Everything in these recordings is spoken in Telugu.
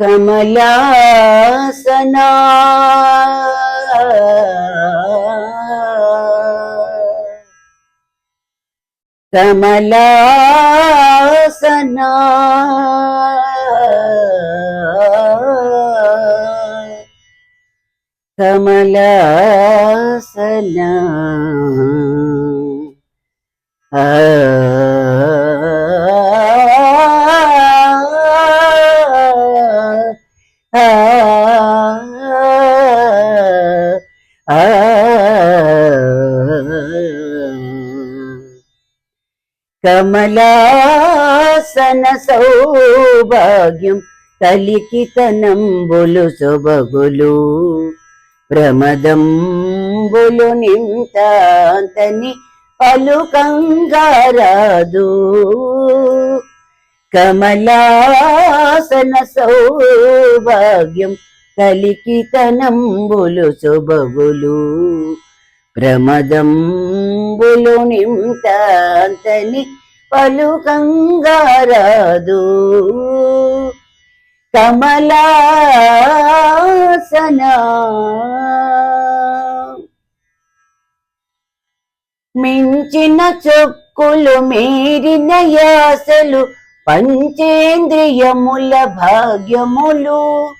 కమలాసనా కమలాసనా కమలాసనా కమలాసన సౌభాగ్యం కలికితనంబులు సొబగులు ప్రమదంబులు నింతాంతని పలుకంగారాదు కమలాసన సౌభాగ్యం కలికితనంబులు సొబగులు ప్రమదంబులు నింతాంతని పలుకంగారాదు. కమలాసన. మించిన చొక్కులు మీరిన యాసలు పంచేంద్రియముల భాగ్యములు.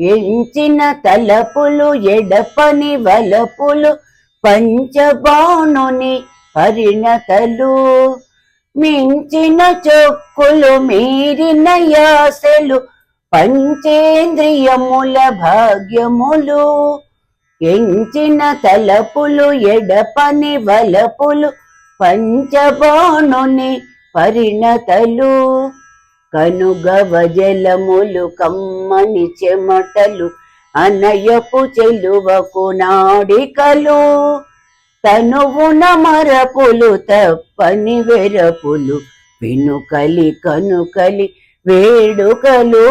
ఎంచిన తలపులు ఎడపని వలపులు పంచబాణుని పరిణతలు. మించిన చొక్కులు మీరిన యాసలు పంచేంద్రియముల భాగ్యములు ఎంచిన తలపులు ఎడపని వలపులు పంచబాణుని పరిణతలు కనుగవజలములు కమ్మని చెమటలు అనయపు చెలువకు నాడికలు. తనువున మరపులు తప్పని వెరపులు వెనుకలి కనుకలి వేడుకలు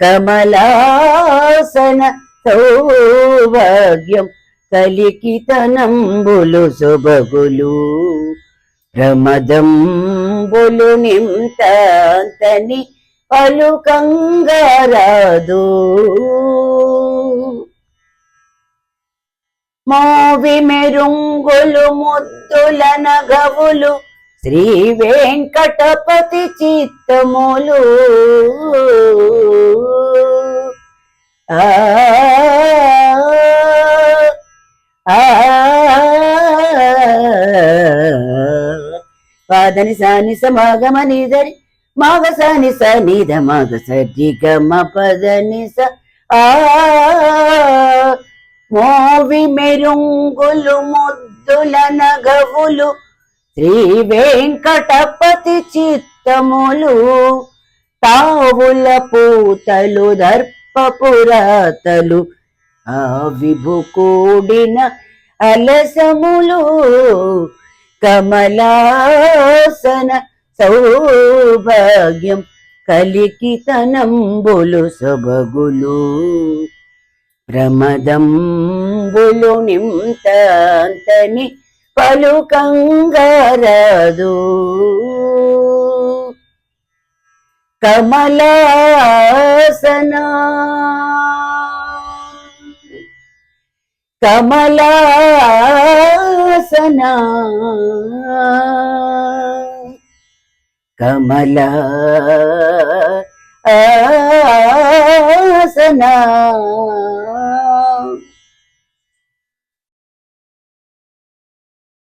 కమలాసన సౌభాగ్యం కలికితనంబులు సొబగులు ప్రమదంబులు నింతాంతని పలుకంగారాదు. మోవి మెరుంగులు ముద్దుల నగవులు శ్రీ వెంకటపతి చిత్తములు. ఆ పాదని సాని సమాగమ నిదరి మాగ సాని స నిద మాగ సరి గమ పదని స ఆ మోవి మెరుంగులు ముద్దుల నగవులు శ్రీ వెంకటపతి చిత్తములు తావుల పూతలు దర్పపురాతలు ఆ విభు కూడిన అలసములు కమలాసన సౌభాగ్యం కలికితనంబులు సొబగులు. ప్రమదంబులు నింతని పలుకంగరదు కమలాసనా కమలాసనా కమలా ఆసనా